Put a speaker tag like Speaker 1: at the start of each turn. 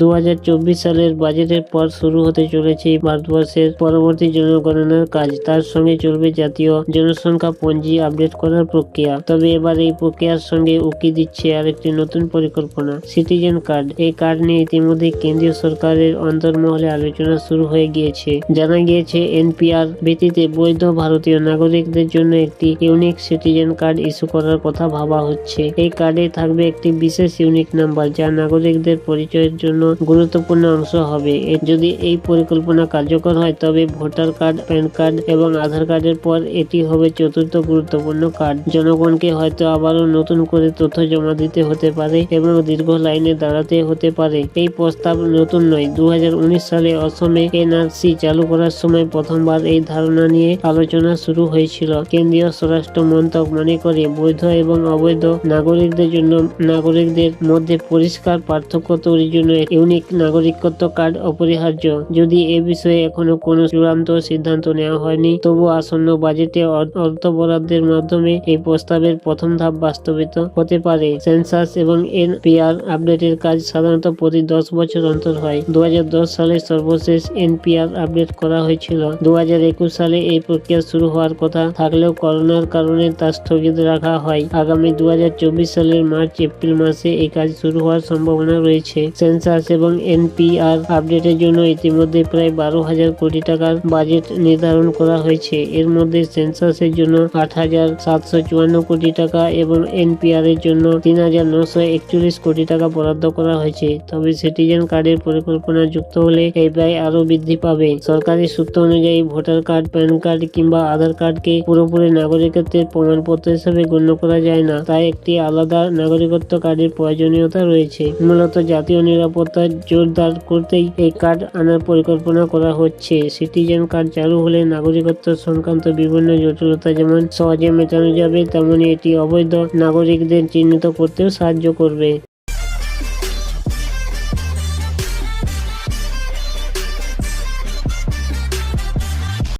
Speaker 1: দু হাজার চব্বিশ সালের বাজেটের পর শুরু হতে চলেছে ভারতবর্ষের পরবর্তী জনগণনার কাজ। তার সঙ্গে চলবে জাতীয় জনসংখ্যা পঞ্জি আপডেট করার প্রক্রিয়া। তবে এবার এই প্রক্রিয়ার সঙ্গে উকি দিচ্ছে আরেকটি নতুন পরিকল্পনা, সিটিজেন কার্ড। এই কার্ড নিয়ে ইতিমধ্যে কেন্দ্রীয় সরকারের অন্তর্মহলে আলোচনা শুরু হয়ে গিয়েছে। জানা গিয়েছে, এনপিআর ভিত্তিতে বৈধ ভারতীয় নাগরিকদের জন্য একটি ইউনিক সিটিজেন কার্ড ইস্যু করার কথা ভাবা হচ্ছে। এই কার্ডে থাকবে একটি বিশেষ ইউনিক নাম্বার, যা নাগরিকদের পরিচয়ের জন্য গুরুত্বপূর্ণ অংশ হবে। যদি এই পরিকল্পনা কার্যকর হয়, তবে ভোটার কার্ড, প্যান কার্ড এবং আধার কার্ডের পর এটি হবে চতুর্থ গুরুত্বপূর্ণ কার্ড। জনগণকে হয়তো আবারও নতুন করে তথ্য জমা দিতে হতে পারে এবং দীর্ঘ লাইনে দাঁড়াতে হতে পারে। এই প্রস্তাব নতুন নয়। দু সালে অসমে এনআরসি চালু করার সময় প্রথমবার এই ধারণা নিয়ে আলোচনা শুরু হয়েছিল। কেন্দ্রীয় স্বরাষ্ট্র মন্ত্রক মনে করে, বৈধ এবং অবৈধ নাগরিকদের জন্য নাগরিকদের মধ্যে পরিষ্কার পার্থক্য তৈরির জন্য ইউনিক নাগরিকত্ব কার্ড অপরিহার্য। যদি এ বিষয়ে এখনও কোনো চূড়ান্ত সিদ্ধান্ত নেওয়া হয়নি, তবু আসন্ন বাজেটে অর- অর্থ বরাদ্দের মাধ্যমে এই প্রস্তাবের প্রথম ধাপ বাস্তবিত হতে পারে। সেন্সাস এবং এনপিআর আপডেটের কাজ সাধারণত প্রতি দশ বছর অন্তর হয়। দুহাজার দশ সালে সর্বশেষ এনপিআর আপডেট করা হয়েছিল। দু হাজার একুশ সালে এই প্রক্রিয়া শুরু হওয়ার কথা থাকলেও করোনার কারণে তা স্থগিত রাখা হয়। আগামী দু হাজার চব্বিশ সালের মার্চ এপ্রিল মাসে এই কাজ শুরু হওয়ার সম্ভাবনা রয়েছে। সেন্সাস এবং এনপিআর আপডেটের জন্য ইতিমধ্যে প্রায় বারো হাজার কোটি টাকার বাজেট নির্ধারণ করা হয়েছে। এর মধ্যে সেন্সাসের জন্য আট হাজার সাতশো চুয়ান্ন কোটি টাকা এবং এনপিআর এর জন্য তিন হাজার নশো একচল্লিশ কোটি টাকা বরাদ্দ করা হয়েছে। তবে সিটিজেন কার্ডের পরিকল্পনা যুক্ত হলে এই ব্যয় আরও বৃদ্ধি পাবে। সরকারি সূত্র অনুযায়ী ভোটার কার্ড, প্যান কার্ড কিংবা আধার কার্ডকে পুরোপুরি নাগরিকত্বের প্রমাণপত্র হিসেবে গণ্য করা যায় না। তাই একটি আলাদা নাগরিকত্ব কার্ডের প্রয়োজনীয়তা রয়েছে। মূলত জাতীয় নিরাপত্তা জোরদার করতেই এই কার্ড আনার পরিকল্পনা করা হচ্ছে। সিটিজেন কার্ড চালু হলে নাগরিকত্ব সংক্রান্ত বিভিন্ন জটিলতা যেমন সহজে মেটানো যাবে, তেমনি এটি অবৈধ নাগরিকদের চিহ্নিত করতেও সাহায্য করবে।